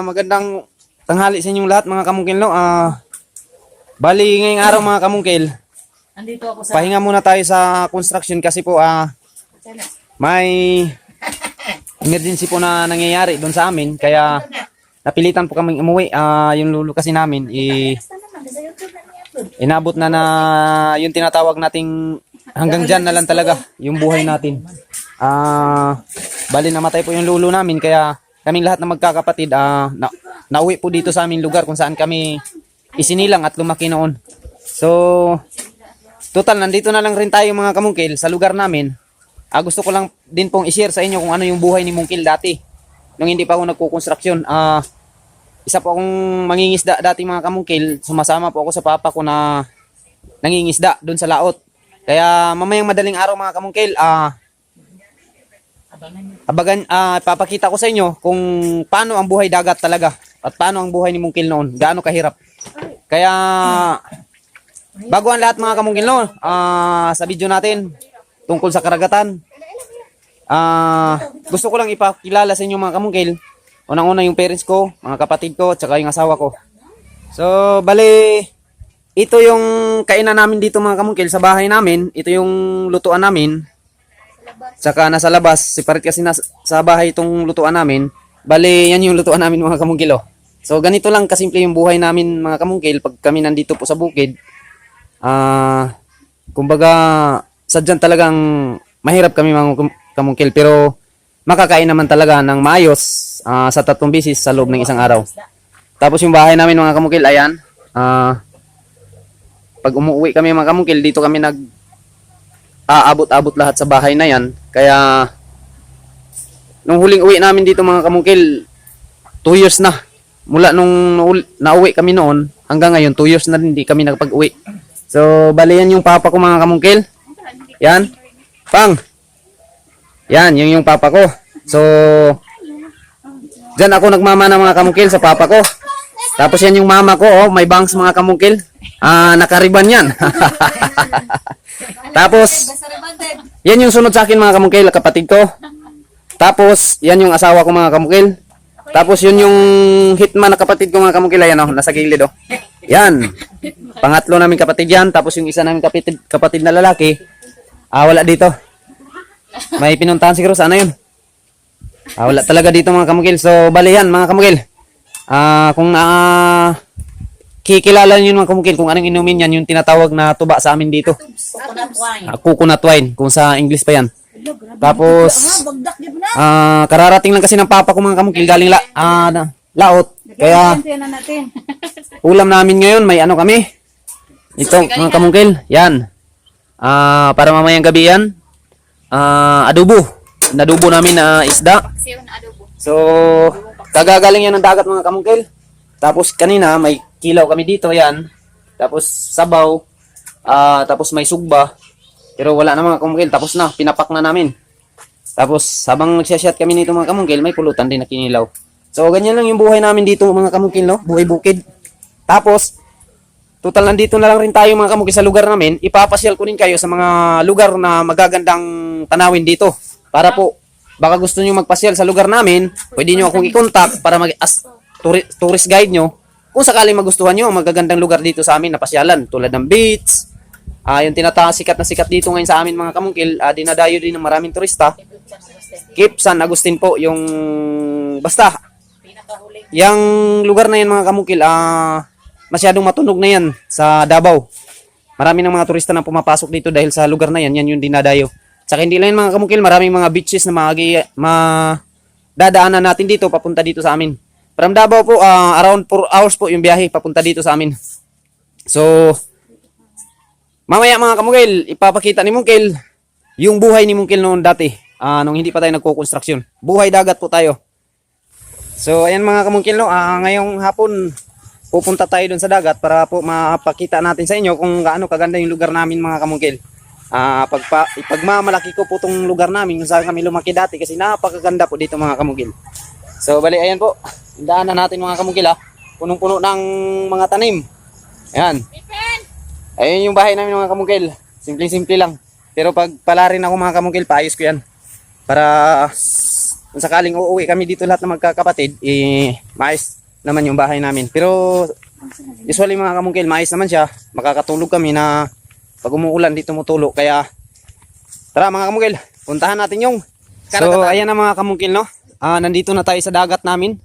Ah magandang tanghali sa inyong lahat mga kamungkil no. Ah bali ngayong araw mga kamungkil, Andito ako sa... pahinga muna tayo sa construction kasi po ah may emergency po na nangyayari doon sa amin kaya napilitan po kaming umuwi. Ah yung lulo kasi namin i inabot na na yung tinatawag nating hanggang dyan na lang talaga yung buhay natin. Ah bali namatay po yung lulo namin kaya kaming lahat na magkakapatid ah na, nauwi po dito sa aming lugar kung saan kami isinilang at lumaki noon. So total nandito na lang rin tayo mga kamungkil sa lugar namin. Ah, gusto ko lang din pong i-share sa inyo kung ano yung buhay ni Mungkil dati. Nung hindi pa ako nagkukonstruksyon. Ah, isa po akong mangingisda dati mga kamungkil. Sumasama po ako sa papa ko na nangingisda doon sa laot. Kaya mamayang madaling araw mga kamungkil, ah, abagan, ah, papakita ko sa inyo kung paano ang buhay dagat talaga at paano ang buhay ni Mungkil noon. Gaano kahirap. Kaya bago ang lahat mga kamungkil no, ah, sa video natin tungkol sa karagatan. Ah, gusto ko lang ipakilala sa inyo mga kamungkil. Unang-una yung parents ko, mga kapatid ko, at saka yung asawa ko. So, bali, ito yung kainan namin dito mga kamungkil sa bahay namin. Ito yung lutuan namin. Saka nasa labas, separate kasi nas, sa bahay itong lutuan namin. Bali, yan yung lutuan namin mga kamungkil. Oh. So, ganito lang kasimple yung buhay namin mga kamungkil pag kami nandito po sa bukid. Ah, kumbaga, sadyan talagang mahirap kami mga kamungkil pero makakain naman talaga ng maayos ah, sa tatlong bisis sa loob ng isang araw. Tapos yung bahay namin mga kamungkil, ayan. Ah, pag umuwi kami mga kamungkil, dito kami nag aabot-abot lahat sa bahay na yan. Kaya nung huling uwi namin dito mga kamungkil, 2 years na. Mula nung nauwi kami noon hanggang ngayon, 2 years na rin hindi kami nakapag-uwi. So, bali yan yung papa ko mga kamungkil. Yan. Pang. Yan, yung yung papa ko. So, dyan ako nagmamana mga kamungkil sa papa ko. Tapos yan yung mama ko, oh, may bangs mga kamungkil. Ah, nakariban yan. Tapos, yan yung sunod sa akin mga kamungkil, kapatid ko. Tapos, yan yung asawa ko mga kamungkil. Tapos, yun yung hitman na kapatid ko mga kamungkil, ayan oh, nasa gilid oh. Yan. Pangatlo namin kapatid yan. Tapos yung isa namin kapatid, kapatid na lalaki, ah, wala dito. May pinuntahan siguro sana yun. Ah, wala talaga dito mga kamukil. So, bali yan mga kamukil. Ah, kung ah, kikilala niyo mga kamukil kung anong inumin yan, yung tinatawag na tuba sa amin dito. Coconut wine. Ah, coconut wine, kung sa English pa yan. Tapos, ah, kararating lang kasi ng papa ko mga kamukil, galing la, ah, na- laot. Kaya, ulam namin ngayon, may ano kami. Ito, mga kamungkil, yan. Ah, para mamayang gabi yan. Ah, adobo. Nadubo namin na isda. So, kagagaling yan ng dagat mga kamungkil. Tapos kanina may kilaw kami dito, yan. Tapos sabaw. Ah, tapos may sugba. Pero wala na mga kamungkil, tapos na, pinapak na namin. Tapos habang nagsashot kami nito mga kamungkil, may pulutan din na kinilaw. So, ganyan lang yung buhay namin dito mga kamungkil, no? Buhay bukid. Tapos, total nandito na lang rin tayo mga kamungkil sa lugar namin. Ipapasyal ko rin kayo sa mga lugar na magagandang tanawin dito. Para po, baka gusto nyo magpasyal sa lugar namin, pwede nyo akong i-contact para mag as tourist guide nyo. Kung sakaling magustuhan nyo ang magagandang lugar dito sa amin na pasyalan, tulad ng beach, ah yung tinatawag sikat na sikat dito ngayon sa amin mga kamungkil, ah, dinadayo din ng maraming turista. Cape San Agustin po, yung basta. Yang lugar na yan mga kamukil, ah, masyadong matunog na yan sa Davao. Marami ng mga turista na pumapasok dito dahil sa lugar na yan, yan yung dinadayo. Tsaka hindi lang mga kamukil, maraming mga beaches na magi, ma dadaanan natin dito papunta dito sa amin. From Davao po, ah, around 4 hours po yung biyahe papunta dito sa amin. So, mamaya mga kamukil, ipapakita ni Mungkil yung buhay ni Mungkil noon dati, ah, nung hindi pa tayo nagko-construction. Buhay dagat po tayo. So, ayan mga kamungkil, no? Ah, ngayong hapon, pupunta tayo dun sa dagat para po mapakita natin sa inyo kung gaano kaganda yung lugar namin mga kamungkil. Ah, pagpa, ipagmamalaki ko po tong lugar namin kung saan kami lumaki dati kasi napakaganda po dito mga kamungkil. So, bali, ayan po. Daanan natin mga kamungkil, ha? Punong-puno ng mga tanim. Ayan. Ayun yung bahay namin mga kamungkil. Simple-simple lang. Pero pag pala rin ako mga kamungkil, paayos ko yan. Para kung sakaling uuwi kami dito lahat ng magkakapatid, eh, maayos naman yung bahay namin. Pero, usually mga kamungkil, maayos naman siya. Makakatulog kami na pag umuulan dito mutulo. Kaya, tara mga kamungkil, puntahan natin yung So, ayan na mga kamungkil, no? Ah, nandito na tayo sa dagat namin.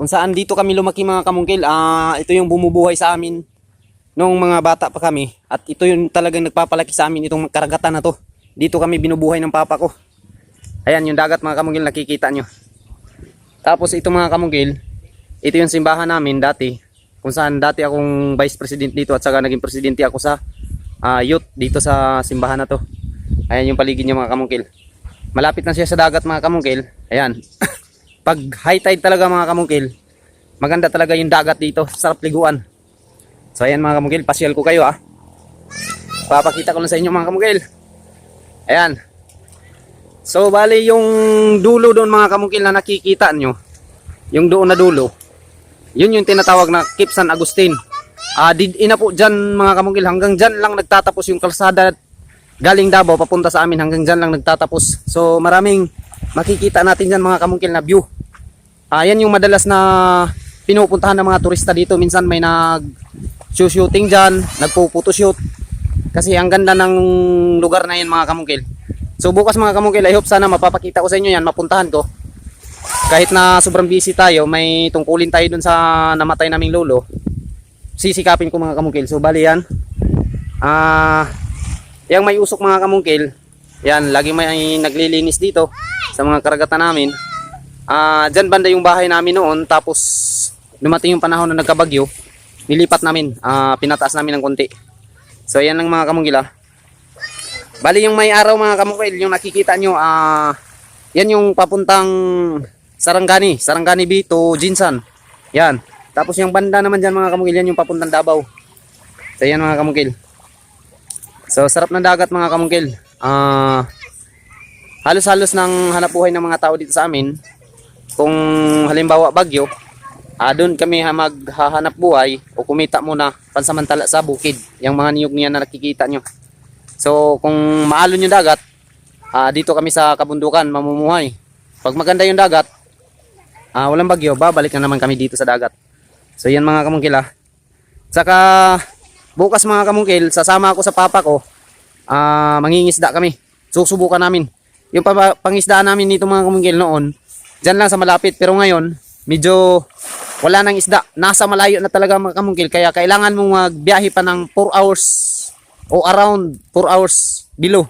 Kung saan dito kami lumaki mga kamungkil, ah, ito yung bumubuhay sa amin nung mga bata pa kami. At ito yung talagang nagpapalaki sa amin itong karagatan na to. Dito kami binubuhay ng papa ko. Ayan yung dagat mga kamungkil, nakikita nyo. Tapos ito mga kamungkil, ito yung simbahan namin dati. Kung saan dati akong vice president dito at saka naging presidente ako sa ah, youth dito sa simbahan na to. Ayan yung paligid niya mga kamungkil. Malapit na siya sa dagat mga kamungkil. Ayan. Pag high tide talaga mga kamungkil, maganda talaga yung dagat dito. Sarap liguan. So ayan mga kamungkil, pasyal ko kayo ah. Papakita ko lang sa inyo mga kamungkil. Ayan. So bali yung dulo doon mga kamungkil na nakikita nyo. Yung doon na dulo. Yun yung tinatawag na Cape San Agustin. Ah, did ina po dyan mga kamungkil hanggang dyan lang nagtatapos yung kalsada galing Davao papunta sa amin hanggang dyan lang nagtatapos. So maraming makikita natin dyan mga kamungkil na view. Ah, yan yung madalas na pinupuntahan ng mga turista dito. Minsan may nag shooting dyan, nagpo-photoshoot. Kasi ang ganda ng lugar na yan mga kamungkil. So bukas mga kamungkil, I hope sana mapapakita ko sa inyo yan, mapuntahan ko. Kahit na sobrang busy tayo, may tungkulin tayo dun sa namatay naming lolo. Sisikapin ko mga kamungkil. So bali yan. Ah, Yang may usok mga kamungkil, yan, lagi may naglilinis dito sa mga karagatan namin. Ah, diyan banda yung bahay namin noon tapos dumating yung panahon na nagkabagyo, nilipat namin, ah, pinataas namin ng konti. So yan lang mga kamungkil ah. Bali yung may araw mga kamungkil, yung nakikita nyo, ah, yan yung papuntang Sarangani, Sarangani B to Jinsan. Yan. Tapos yung banda naman dyan mga kamungkil, yan yung papuntang Davao. So yan mga kamungkil. So sarap ng dagat mga kamungkil. Ah halos-halos ng hanap buhay ng mga tao dito sa amin. Kung halimbawa bagyo, ah doon kami ha- maghahanap buhay o kumita muna pansamantala sa bukid. Yung mga niyog niya na nakikita nyo. So kung maalon yung dagat, ah dito kami sa kabundukan mamumuhay. Pag maganda yung dagat, ah walang bagyo, babalik na naman kami dito sa dagat. So yan mga kamungkil ah. Saka bukas mga kamungkil, sasama ako sa papa ko. Ah, mangingisda kami. Susubukan namin. Yung pa- pangisdaan namin nito mga kamungkil noon, diyan lang sa malapit pero ngayon medyo wala nang isda. Nasa malayo na talaga mga kamungkil kaya kailangan mong magbiyahe pa ng 4 hours o around 4 hours below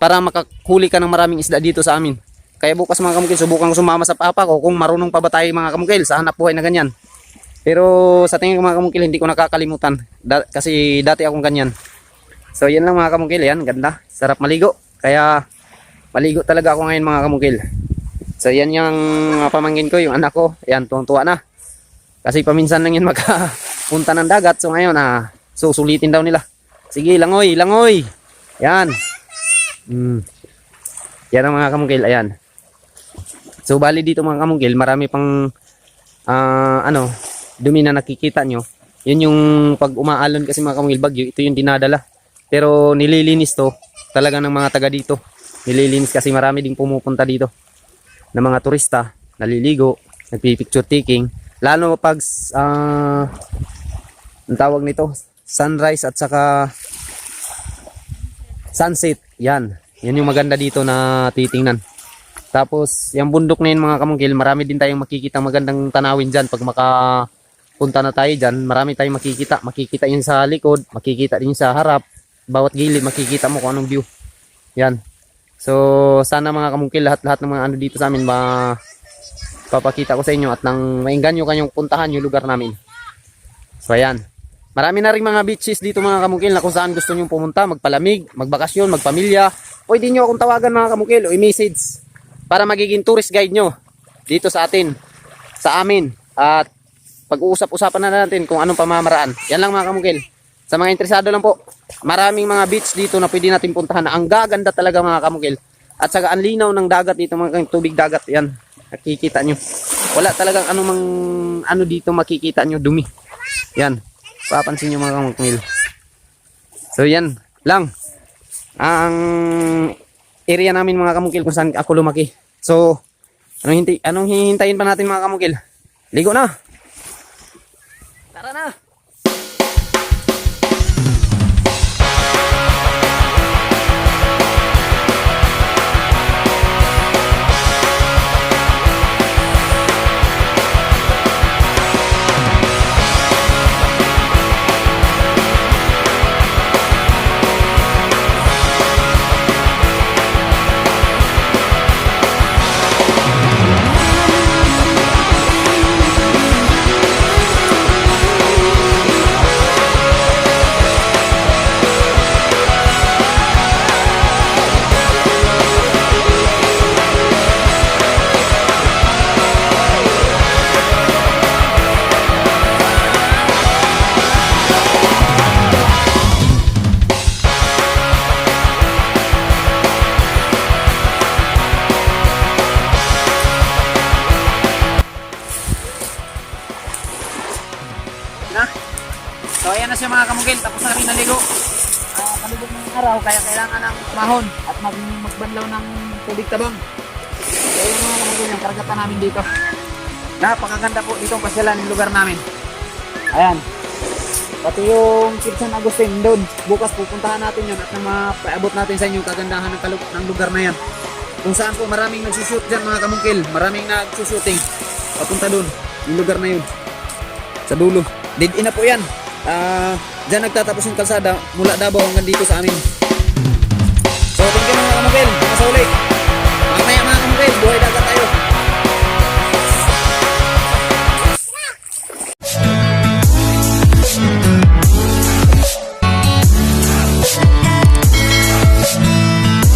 para makahuli ka ng maraming isda dito sa amin. Kaya bukas mga kamungkil, subukan ko sumama sa papa ko kung marunong pa ba tayo mga kamungkil sa hanap buhay na ganyan. Pero sa tingin ko mga kamungkil, hindi ko nakakalimutan. Da- kasi dati akong ganyan. So yan lang mga kamungkil, yan, ganda. Sarap maligo. Kaya maligo talaga ako ngayon mga kamungkil. So yan yung pamangkin ko, yung anak ko. Yan, tuwang-tuwa na. Kasi paminsan lang yan magkapunta ng dagat. So ngayon, ah, susulitin daw nila. Sige, langoy, langoy. Yan. Mm. Yan ang mga kamungkil, ayan. So bali dito mga kamungkil, marami pang ah, ano, dumi na nakikita nyo. Yun yung pag umaalon kasi mga kamungkil bagyo, ito yung dinadala. Pero nililinis to talaga ng mga taga dito. Nililinis kasi marami ding pumupunta dito na mga turista, naliligo, nagpipicture taking. Lalo pag ah ang tawag nito, sunrise at saka sunset. Yan. Yan yung maganda dito na titingnan. Tapos, yung bundok na yun mga kamungkil, marami din tayong makikita magandang tanawin dyan. Pag makapunta na tayo dyan, marami tayong makikita. Makikita yun sa likod, makikita din sa harap. Bawat gilid, makikita mo kung anong view. Yan. So, sana mga kamungkil, lahat-lahat ng mga ano dito sa amin, ma papakita ko sa inyo at nang maingganyo kanyong puntahan yung lugar namin. So, ayan. Marami na rin mga beaches dito mga kamungkil na kung saan gusto nyo pumunta, magpalamig, magbakasyon, magpamilya. Pwede nyo akong tawagan mga kamungkil o i-message para magiging tourist guide nyo dito sa atin, sa amin. At pag-uusap-usapan na natin kung anong pamamaraan. Yan lang mga kamungkil. Sa mga interesado lang po, maraming mga beach dito na pwede natin puntahan na ang gaganda talaga mga kamungkil. At saka ang linaw ng dagat dito mga tubig dagat. Yan, nakikita nyo. Wala talagang anumang ano dito makikita nyo dumi. Yan, papansin nyo mga kamungkil. So yan lang. Ang area namin mga kamungkil kung saan ako lumaki. So, Anong, hinti, anong hihintayin pa natin mga kamukil? Ligo na! Tara na! Kamukil, tapos na kami naligo. Ah, palubog ng araw, kaya kailangan ng mahon at mag magbanlaw ng tubig tabang. So ayan mga kamukil, yung karagatan namin dito. Napakaganda po dito ang pasyalan ng lugar namin. Ayan. Pati yung Kid San Agustin doon. Bukas pupuntahan natin yun at na mapaabot natin sa inyo kagandahan ng, kalug- ng lugar na yan. Kung saan po maraming nagsushoot dyan mga kamungkil. Maraming nagsushooting. Papunta doon. Yung lugar na yun sa dulo. Dead end na po yan. Ah, diyan nagtatapos yung kalsada mula Davao hanggang dito sa amin. So, thank you mga kamagil. Mga sa uli.